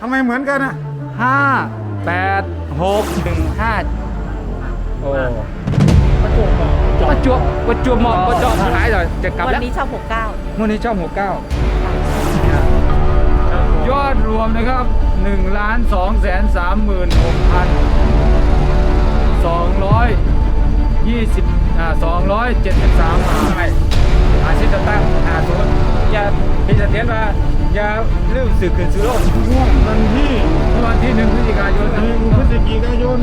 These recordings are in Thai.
ทำไมเหมือนกันอะห้าแปดหกหนึ่งห้าโอ้ประจวบเหมาะประจวบประจวบเหมาะประจวบหายเลยจะกลับวันแล้วนี้ชอบหกเก้าวันนี้ช่องหกเก้ายอดรวมนะครับ1ล้าน2แสน3หมื่น6พัน220อ่า273มาให้อาชีพจะตั้งหาศูนย์อย่าพี่จะเทียนว่า อย่าลืมสื่อคืนสู่โลกช่วงวันที่วันที่หนึ่งพฤศจิกายนหนึ่งพฤศจิกายน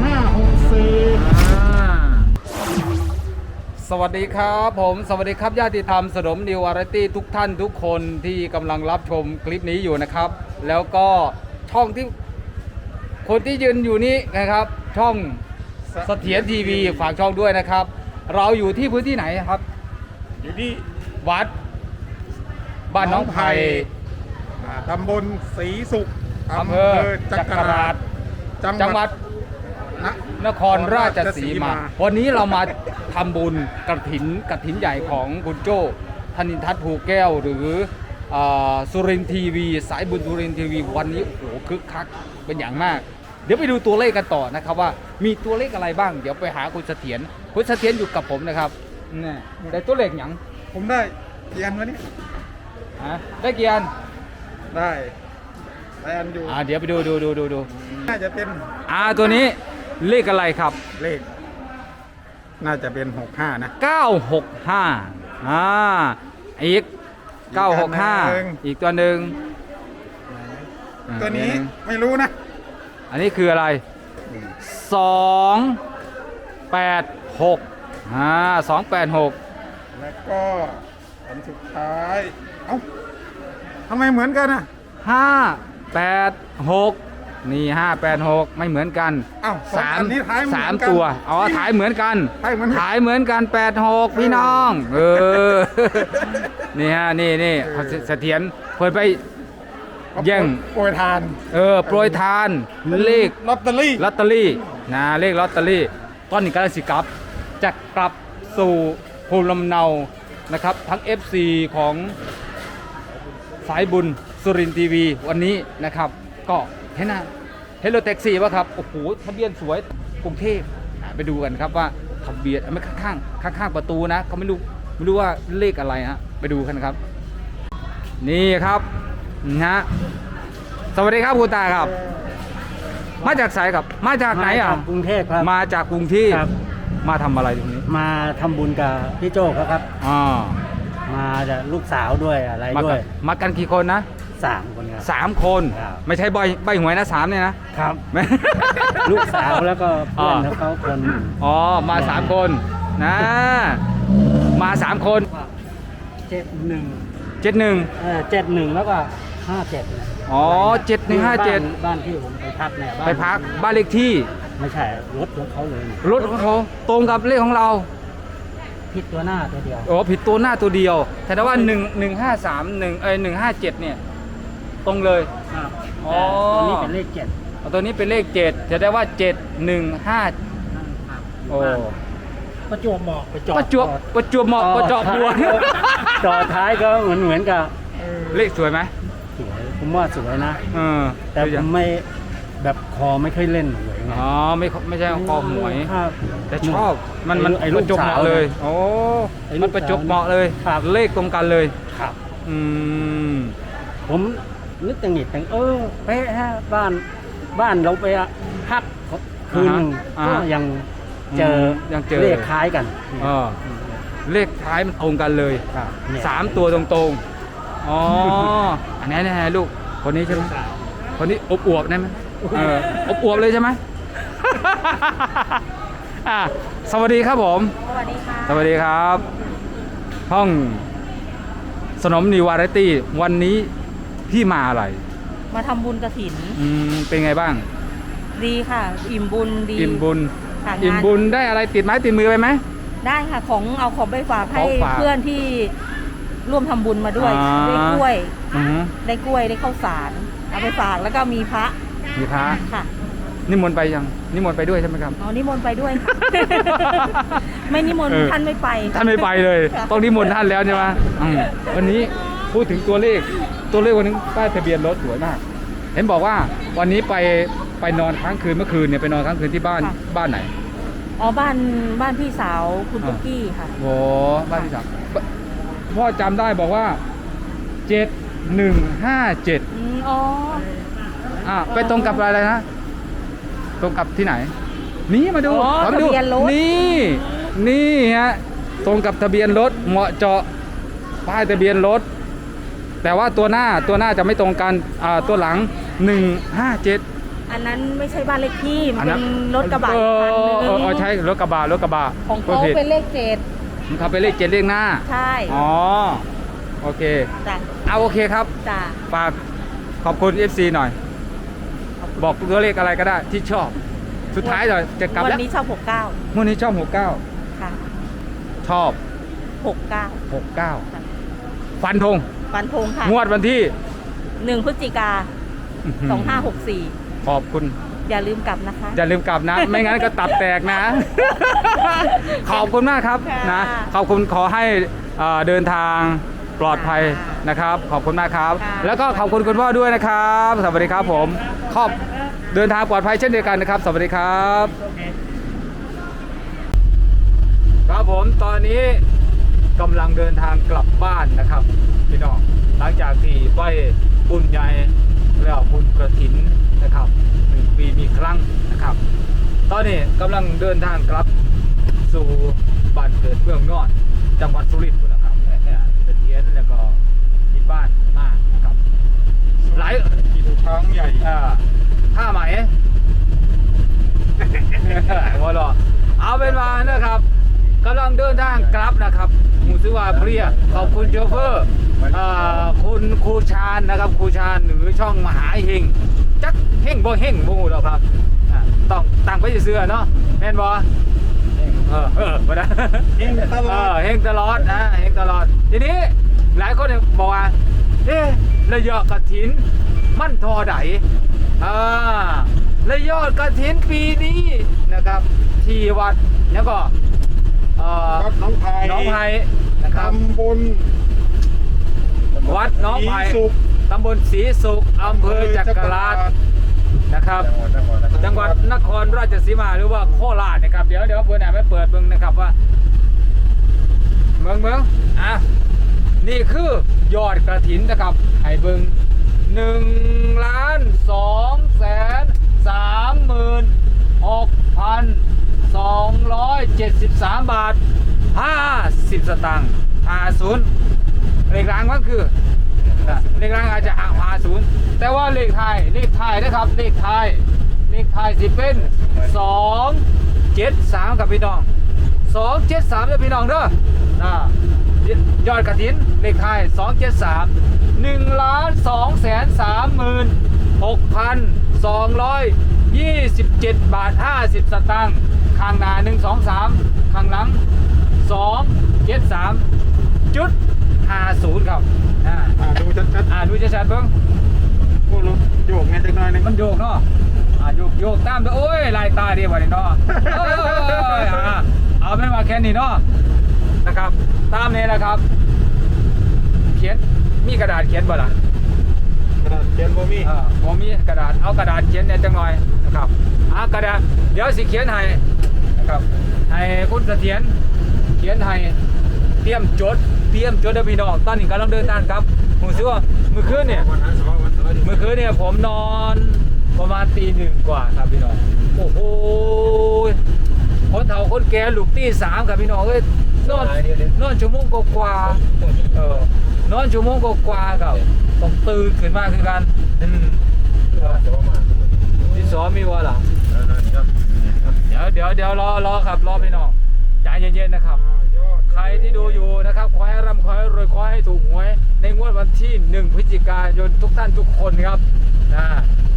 2564อ่าสวัสดีครับผม สวัสดีครับญาติธรรมสนมนิวอาร์ตี้ทุกท่านทุกคนที่กำลังรับชมคลิปนี้อยู่นะครับ แล้วก็ช่องที่คนที่ยืนอยู่นี้นะครับ ช่องเสถียรทีวีฝากช่องด้วยนะครับ เราอยู่ที่พื้นที่ไหนครับ อยู่ที่วัด บ้านน้องไผ่อ่าตำบลศรีสุขอำเภอจักราชจังหวัดนะ นครราชสีมา วันนี้เรามาทำบุญกระถินกระถินใหญ่ของคุณโจ้ธนินทัศน์ภูแก้ว หรือเอ่อสุรินทร์ทีวี สายบุญสุรินทร์ทีวี วันนี้โอ้โหคึกคักเป็นอย่างมาก เดี๋ยวไปดูตัวเลขกันต่อนะครับว่ามีตัวเลขอะไรบ้าง เดี๋ยวไปหาคุณเสถียรคุณเสถียรอยู่กับผมนะครับนี่ได้ตัวเลขหยังผมได้เกียนวันนี้ ฮะได้กี่อันได้แลนอยู่อ่าเดี๋ยวไปดูดูดูดูดูน่าจะเป็นอ่าตัวนี้เลขอะไรครับ เลข น่าจะเป็น65นะ 965อ่าอีก965 อีกตัวหนึ่งอ่าตัวนี้เดี๋ยหงไม่รู้นะอันนี้คืออะไร 286อ่า286 แล้วก็อันสุดท้ายเอ้าทำไมเหมือนกันอะ586นี่586ไม่เหมือนกันอ้าวสองสามอันนี้ท้ายเหมือนกันสามตัวอ๋อถ่ายเหมือนกันท้ายเหมือนกัน ถ่ายเหมือนกัน86พี่น้อง เออ นี่ฮะนี่นี่เขาเสถียรเพิ่นไป แย่ง โปรยทานเออโปรยทานเลข ลอตเตอรี่ ลอตเตอรี่นะเลขลอตเตอรี่ตอนนี้กำลังสิกลับ จะกลับสู่ภูมิลำเนานะครับ ทั้ง FC ของ สายบุญสุรินทร์ทีวีวันนี้นะครับ ก็เห็นนะเห็นรถแท็กซี่ป่ะครับ โอ้โหทะเบียนสวยกรุงเทพอะไปดูกันครับว่าทะเบียนไม่ข้างๆข้างๆประตูนะเขาไม่รู้ไม่รู้ว่าเลขอะไรฮะไปดูกันครับ นี่ครับนะฮะสวัสดีครับคุณตาครับ มาจากไสายครับ มาจากไหนอะมาจากกรุงเทพครับมาจากกรุงเทพครับมาทำอะไรตรงนี้ มาทำบุญกับพี่โจ้เขาครับอ๋อ มาจากลูกสาวด้วยอะไรมาด้วกัยนมากันกี่คนนะสามคนครับ สามคน ครับ ไม่ใช่ใบใบหวยนะสามเนี่ยนะครับไม่ ลูกสาวแล้วก็เพื่อนอ๋อของเขาคนหนึ่งอ๋อ มาสามคนนะ มาสามคนเจ็ดหนึ่งเจ็ดหนึ่งเออเจ็ดหนึ่งแล้วก็ห้าเจ็ดอ๋อเจ็ดหนึ่งห้าเจ็ดบ้านที่ผมไปพักเนี่ยบ้านไปพักบ้านเลขที่ ไม่ใช่รถของเขาเลยเนี่ยรถของเขาตรงกับเลขของเรา พิดตัวหน้าตัวเดียวโอ้ผิดตัวหน้าตัวเดียว แต่ว่าหนึ่งหนึ่งห้าสามหนึ่งเอ้ยหนึ่งห้าเจ็ดเนี่ย ตรงเลย ครับอ๋อตัวนี้เป็นเลขเจ็ดเอาตัวนี้เป็นเลขเจ็ดจะได้ว่าเจ็ดหนึ่งห้าครับโอ้ประจวบเหมาะไปจอดประจวบประจวบเหมาะประจอบบัวจอดท้ายก็เหมือนเหมือนกับเลขสวยไหมสวยผมว่าสวยนะ เออแต่ผมไม่แบบคอไม่ค่อยเล่นหวยไง อ๋อไม่ไม่ใช่คอหวย ครับ แต่ชอบมันมันไอ้ปลูระกจบเหมาะสาวเลยนะโอ้ไอ้ลูมันกประจบสาวเหมาะเลยครับ เลขตรงกันเลย ครับ อืม ผมนึกตังหนิดตังเออเป๊ะฮะบ้านบ้านเราไปอะพักคืนหนึ่งอ่าก็ฮะยังเจอยังเจอ เลขคล้ายกันเออเลขท้ายมันตรงกันเลยครับเนี่ยสามตัวตรงๆอ๋ออันนี้นะลูกคนนี้ใช่ไหมคนนี้อบอวบได้ไหมเอออบอวบเลยใช่ไหม อะสวัสดีครับผม สวัสดีค่ะสวัสดีครับ ห้องสนมนิววาไรตี้ วันนี้พี่มาอะไร มาทำบุญกระถิน อืมเป็นไงบ้าง ดีค่ะ อิ่มบุญดีอิ่มบุญ ค่ะอิ่มงานบุญได้อะไรติดไม้ติดมือไปไหม ได้ค่ะ ของเอาของไปฝากให้ของฝากเพื่อนที่ร่วมทำบุญมาด้วย อ่า ได้กล้วย อือหือได้กล้วยได้ข้าวสาร เอาไปฝากแล้วก็มีพระมีพระ ค่ะ นิมนต์ไปยังนิมนต์ไปด้วยใช่ไหมครับ อ๋อนิมนต์ไปด้วยค่ะ ไม่นิมนต์เออ ท่านไม่ไป ท่านไม่ไปเลยค่ะต้องนิมนต์ท่านแล้วใช่ไหมอืมวันนี้พูดถึงตัวเลขตัวเลขวันนึงป้ายทะเบียนรถสวยมาก เห็นบอกว่าวันนี้ไปไปนอนค้างคืนเมื่อคืนเนี่ยไปนอนค้างคืนที่บ้านค่ะ บ้านไหนอ๋อบ้านบ้านพี่สาวคุณอ่าตุ๊กกี้ค่ะ โอ้บ้านที่สามพ่อจำได้บอกว่าเจ็ดหนึ่งห้าเจ็ดอืมอ๋ออะไปตรงกับอะไรนะ ตรงกับที่ไหน นี่มาดูอ๋อขอมาดูทะเบียนรถ นี่นี่ฮะตรงกับทะเบียนรถเหมาะเจาะป้ายทะเบียนรถ แต่ว่าตัวหน้าตัวหน้าจะไม่ตรงกันอ่าตัวหลัง 157อันนั้นไม่ใช่บ้านเลขที่มันเป็นรถกระบะเอคันอหนึงเออเออใช่รถกระบะรถกระบะของเขาผิดเป็นเลขเจ็ดมันเขาเป็นเลขเจ็ดเลขหน้าใช่อ๋อโอเค จ้ะเอาโอเคครับ จ้ะฝากขอบคุณ FC หน่อย บอกตัวเลขอะไรก็ได้ที่ชอบ สุดท้ายเลยจะกลับวันแล้วนี้ชอบหกเก้าวันนี้ชอบค่ะ69ชอบหกเก้า69ฟันธงฟันธงค่ะงวดวันที่หนึ่งพฤศจิกาสองห้าหกสี่ขอบคุณ อย่าลืมกลับนะคะ อย่าลืมกลับนะ ไม่งั้นก็ตับแตกนะ ขอบคุณมากครับค่ะนะ ขอบคุณขอให้เอ่อเดินทางปลอดภัยค่ะนะครับ ขอบคุณมากครับ ค่ะ แล้วก็ขอบคุณคุณพ่อด้วยนะครับ สวัสดีครับผม ขอบเดินทางปลอดภัยเช่นเดียวกันนะครับ สวัสดีครับ ครับผมตอนนี้กำลังเดินทางกลับบ้านนะครับพี่น้องหลังจากที่ไปบุญใหญ่แล้วบุญกระถินนะครับหนึ่งปีมีครั้งนะครับ ตอนนี้กำลังเดินทางกลับสู่บ้านเกิดเมืองนอนจังหวัดสุรินทร์นะครับเนี่ยเสถียรแล้วก็ที่บ้านมากนะครับหลาย กินท้องใหญ่เอ่อท่าไหม หัวเราะเอาเป็นว่านะครับกำลังเดินทางกลับนะครับหมูซื้อว่าเพลียขอบคุณโชเฟอร์เอ่อคุณครูชาญนะครับครูชาญหรือช่องมหาเฮงจักเฮงบ่เฮงบ่ฮู้ดอกครับอะต้องตั้งไปเสื้อเนาะแม่นบ่เออเออบ่ได้เฮงตลอดเออเฮงตลอดนะเฮงตลอดทีนี้หลายคนเนี่ยบอกว่าเอ๊ะระยะกระถิน มั่นทอไดอ่าระยอดกระถินปีนี้นะครับที่วัดแล้วก็เอ่อวัดน้องไผ่น้องไผ่นะครับตำบลวัดน้องไผ่ศรีสุขตำบลศรีสุขอำเภอจักราชนะครับ จังหวัดนครราชสีมาหรือว่าโคราชนะครับ เดี๋ยวเดี๋ยวเพื่อนแอบไปเปิดเบิ่งนะครับว่าเมืองเมืองอะนี่คือยอดกระถินนะครับให้เบิ่ง หนึ่งล้านสองแสนสามหมื่นหกพันสองร้อยเจ็ดสิบสามบาทห้าสิบสตางค์ห้าศูนย์เลขรางก็คือเลขรางอาจจะห้าศูนย์แต่ว่าเลขไทยเลขไทยนะครับเลขไทยเลขไทยสิเป็นสองเจ็ดสามกับพี่น้องสองเจ็ดสามเลยพี่น้องเด้อนะยอดกระถินเลขไทยสองเจ็ดสาม หนึ่งล้านสองแสนสามหมื่นหกพันสองร้อยยี่สิบเจ็ดบาทห้าสิบสตางค์ข้างหน้าหนึ่งสองสามข้างหลังสองเจ็ดสามจุดห้าศูนย์ครับ อ่าอ่าดูชัดอ่าดูชัดๆเบิ้งๆพวกรถโยกไงจักหน่อยหนึงมันโยกเนาะอ่าโยกโยกตามด้วยโอ้ยลายตาดีกว่านี่เนาะเอ้ยเอ้ยเอ้ยอ่าเอาเป็นว่าแค่นี้เนาะนะครับ ตามนี้แหละครับ เขียน มีกระดาษเขียนบ่ล่ะกระดาษเขียนบ่มีเออผมมีกระดาษเอากระดาษเขียนเนี่ยจังหน่อยนะครับอ่ากระดาษเดี๋ยวสิเขียนให้นะครับให้คุณเสถียรเขียนให้เตรียมจดเตรียมจดเด้อพี่น้องตอนนี้กำลังเดินทางครับผมซื้อว่าเมื่อคืนเนี่ยวันนั้นสองวันสองวันเมื่อคืนเนี่ยผมนอนประมาณตีหนึ่งกว่าครับพี่น้องโอ้โหคนเฒ่าคนแก่ลูกตีสามครับพี่น้องเอ้ยนอนนอนชั่วโมงกว่าๆเออ นอนชั่วโมงกว่าๆครับต้องตื่นขึ้นมาคือกันอืมที่สอมีวะล่ะเดี๋ยวเดี๋ยวเดี๋ยวรอรอครับรอพี่น้องใจเย็นๆนะครับ ใครที่ดูอยู่นะครับขอให้ร่ำขอให้รวยขอให้ถูกหวย ในงวดวันที่1พฤศจิกายนทุกท่านทุกคนครับนะ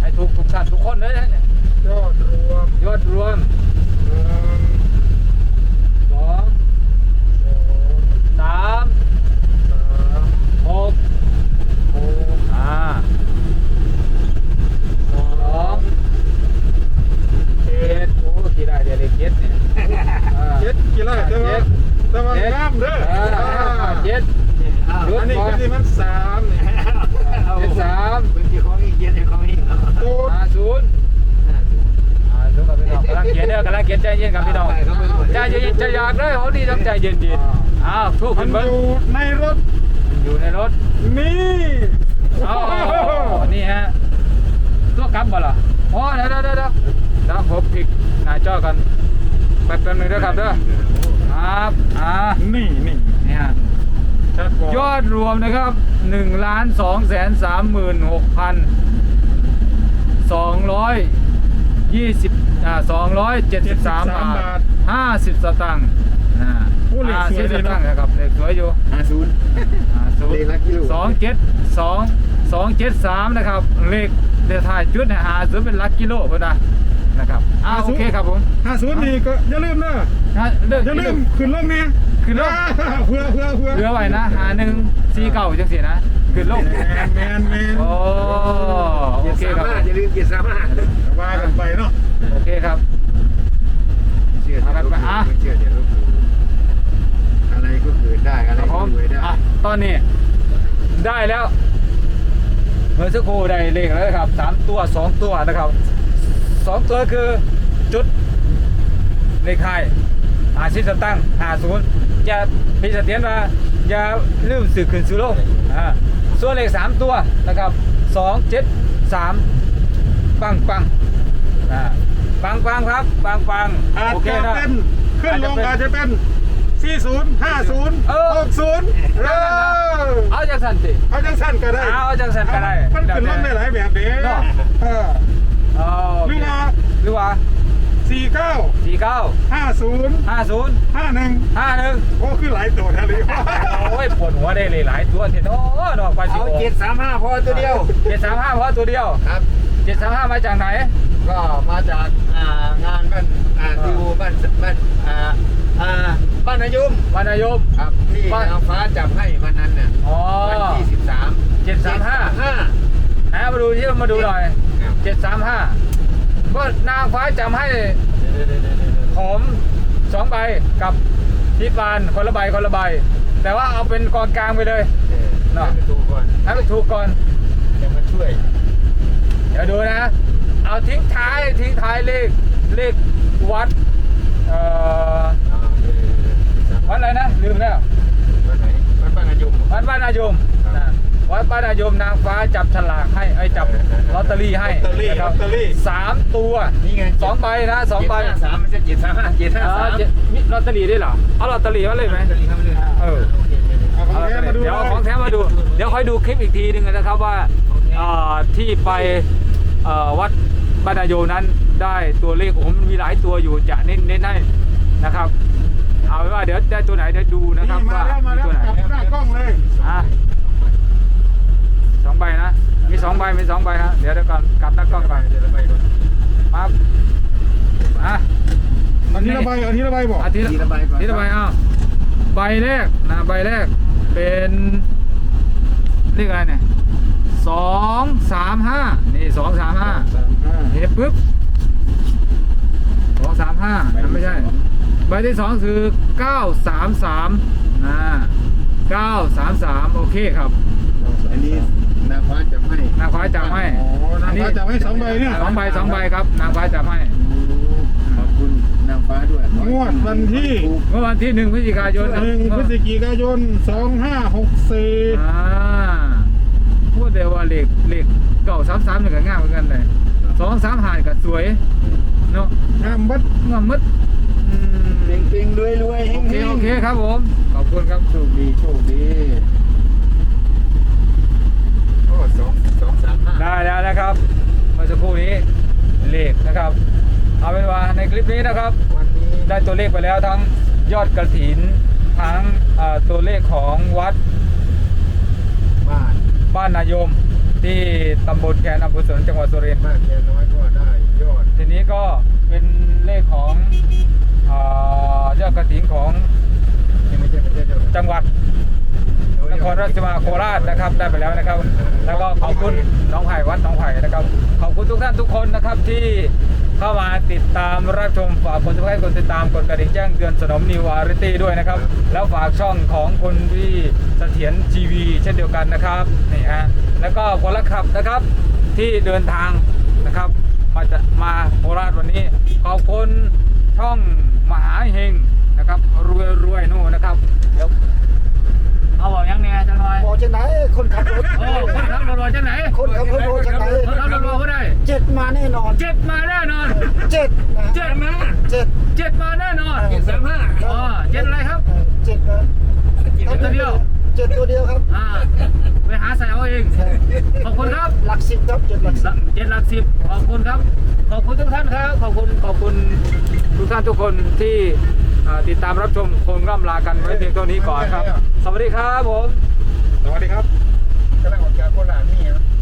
ให้ถูกทุกท่านทุกคนเลยนะเนี่ยยอดรวมยอดรวมหนึ่งสองสองสามสามห กอ่าสองเจ็ดโอ้กี่ได้เดี๋ไรเจ็ดเนี่อเจ็ดเจ็ด งามเด้อเจ็ดยอันนี้ก่ที่มันสามเจ็ดสามเป็นกี่ของอีกเย็นของอีกศูนย์ศูนย์กับลังเขียนเด้อกำลังเขียนใจเย็นกับพี่น้ใจเย็นใจอยากได้เขาดีต้องใจเย็นๆอ้าวทูบมันอยู่ในรถ อยู่ในรถนี่อ๋อนี่ฮะตัวกลับบ่ล่ะอ๋อเดี๋ยวเดี๋ยวเดี๋ยวเดี๋ยวเดี๋ยวผมพลิกหน้าจอกันแป๊บนึงเด้อครับเด้อครับอ่านี่นี่นี่ฮะชัดกว่ายอดรวมนะครับ1ล้าน2แสน3หมื่น6พัน220อ่า273บาท50สตางค์นะ โอ้เหล็กสวย50ดีสเนตางอะค์นะครับเหล็กสวยอยู่ห้าศูนย์อ่าศูนเลขย์ละกิโลสองเจ็ดสองสองเจ็ดสามนะครับเลขเดี๋ยวถ่ายจุดเนี่ยหาซื้อเป็นลักกิโลก็ได้นะครับอ้าวโอเคครับผมห้าศูนย์นี่ก็อย่าลืมนะถ้าเลิกอย่าลืมขึ้นลงเนี่ยขึ้นลงเพื่อเพื่อเพื่อเหลือไว้นะหาหนึ่งสี่เก้าจังสีนะขึ้นลงแมนแมนแมนโอ้โอเคเกียรติคสารับมารถอย่าลืมเกียรติสามารถว่ากันไปเนาะโอเคครับเชื่ออย่าลบหลู่ไม่เชื่ออย่าลบหลู่อะไรก็เกิด ได้อะไรครับผก็มรวยได้อะตอนนี้ได้แล้วเมื่อสักครู่ได้เลขแล้วนะครับสามตัวสองตัวนะครับสองตัวคือจุดเลขไทายหาชิดสตั้งหาศูนย์จะมีเสถียรมาอย่าลืมสื่อขึ้นสู่โลกอ่าส่วนเลขสามตัวนะครับสองเจ็ดสามปังปังอ่าปังปังครับปังปังอาจโอเคจะนะ เป็นขึ้นลงอาอาจจจะจะเป็น เป็น40 50เออ60เออเอาจังสันติ เอาจังสั้นก็ได้เอาจังสันก็ได้มันขึ้นลงได้หลายแบบเด้เนาะ เอออ๋อโอหรือเคว่าหรือว่า49สี่เก้า50ห้าศูนย์51ห้าหนึ่งโอ้คือหลายตัวแท้เลยโอ้ยปวดหัวได้เลยหลายตัวเทียนโอ้ดอกไปสิเอาโอเจ็ดสามห้าพอตัวเดียว เจ็ดสามห้าเพราะตัวเดียวครับ เจ็ดสามห้ามาจากไหน ก็มาจากอ่างานบ้านอ่าติวบ้านบ้านอ่า อ่าบ้านนายุมวานายมครับที่บ้าน นางฟ้าจับให้วันนั้นน่ะอ๋อวันที่สิบสามเจ็ดสามห้าห้าไหนเอามาดูที่มาดูหน่อยครับเจ็ดสามห้าก็นางฟ้าจำให้ผมสองใบกับทิพานคนละใบคนละใบ แต่ว่าเอาเป็นกองกลางไปเลยเออเนาะให้ไปดูก่อนให้มันถูกก่อน จะมาช่วยเดี๋ยวดูนะ เอาทิ้งท้ายทิ้งท้ายเลขเลขวัดเอ่ออ่าเดี๋ย วๆๆวัดอะไรนะลืมแล้ววันไหนวันบ้านนายุมวัดบ้านนายมครับนะวัดบ้านนายมนางฟ้าจับฉลากให้ไอ้ยจับเออเออลอตเตอรี่ให้ลอตเตอรี่นะคลรัอบตเตอรี่สามตัวนี่ไงสองใบนะสองใบเจ็ดห้าสามไม่ใช่เจ็ดสามห้าเจ็ดห้าเอสาอมเจ็ดมีลอตเตอรี่ด้วยเหรอเอาลอตเตอรี่มาเลยไหม ลอตเตอรี่ครับเลยเออ โอเคๆเอาเอาของลอตเตอรี่แท้มาดูเดี๋ยวเอาของแท้มาดู เดี๋ยวค่อยดูคลิปอีกทีหนึงนะครับว่าเอ่อที่ไปเอ่อวัดบ้านนายมนั้นได้ตัวเลขผมมีหลายตัวอยู่จะเน้นเน้นให้นะครับ เอาเป็นว่าเดี๋ยวได้ตัวไหนเดี๋ยวดูนะครับนี่มาว่าแล้วมามีแล้วตัวไหนกลับหน้ากล้องเลยอะสองใบนะมีสองใบมีสองใบฮะเดี๋ยวเดี๋ยวก่อนกลับหน้ากล้องก่อนเดี๋ยวเราไปก่อนปั๊บอะอันนี้ระบายอันนี้ระบายบอกอาทิตย์ทีละใบก่อนทีละใบอ้าวใบแรกนะใบแรกเป็นเลขอะไรเนี่ยสองสามห้านี่สองสามห้าสามห้าเทปปุ๊บสองสามห้านั่นไม่ใช่ ใบที่สองคือเก้าสามสามนะเก้าสามสามโอเคครับ อันนี้นางฟ้าจะให้นางฟ้าจับให้โอ้นางฟ้าจับให้สองใบเนี่ยสองใบสองใบครับ นางฟ้าจับให้ขอบคุณนางฟ้าด้วยงวดวันที่เมื่อวันที่หนึ่งพฤศจิกายนหนึ่งพฤศจิกายนสองห้าหกสี่อ่าพูดเดียวว่าเหล็กเหล็กเก่าสามสามเนี่ยก็ง่ายเหมือนกันเลยสองสามหายก็สวยเนาะงามบัดงามมึดอืม เก่งเก่งรวยรวยๆเฮโองเค เฮงโอเคครับผม ขอบคุณครับ โชคดีโชคดีโอ้สองสองสามห้าได้แล้วนะครับ เมื่อสักครู่นี้เลขนะครับ เอาเป็นว่าในคลิปนี้นะครับ วันนี้ได้ตัวเลขไปแล้วทั้งยอดกระถิน ทั้งเอ่อตัวเลขของวัดบ้านบ้านนายม ที่ตำบลแคนอำเภอสวนจังหวัดสุรินทร์บ้านแค่น้อยก็ได้ยอดทีนี้ก็เป็นเลขของ เอ่อยอดกระถินของจังหวัดนครราชสีมาโคราชนะครับได้ไปแล้วนะครับ แล้วก็ขอบคุณน้องไผ่วัดน้องไผ่นะครับ ขอบคุณทุกท่านทุกคนนะครับที่เข้ามาติดตามรับชมฝากกดติดตามกดติดตามกดกระดิ่งแจ้งเตือนสนมนิวอาริตี้ด้วยนะครับ แล้วฝากช่องของคุณพี่เสถียรทีวีเช่นเดียวกันนะครับนี่ฮะแล้วก็คนละขับนะครับที่เดินทางนะครับ มาจะมาโคราชวันนี้ขอบคุณช่อง มหาเฮงนะครับรวยรวยๆนู่นนะครับเดี๋ยวเอาบอกยังไงจังหน่อยบอกจะไหนคนขับรถโอ้คนขับรถรถจังไหนคนขับรถจะไหนคนขับรถรถเขาได้เจ็ดมาแน่นอนเจ็ดมาแน่นอนเจ็ดนะเจ็ดมาเจ็ดเจ็ดมาแน่นอนเจ็ดสามห้าอ๋อเจ็ดอะไรครับเจ็ดนะเจ็ดตัวเดียวเจ็ดตัวเดียวครับอ่า ไปหาใส่เอาเอง ขอบคุณครับ หลักสิบครับเจ็ดหลักสิบเจ็ดหลักสิบขอบคุณครับ ขอบคุณทุกท่านครับ ขอบคุณ ขอบคุณทุกท่านทุกคนที่อ่าติดตามรับชมคงร่ำลากันไว้เพียงเท่านี้ก่อนครับ สวัสดีครับผม สวัสดีครับกำลังออกจากโคราชนี่ครับ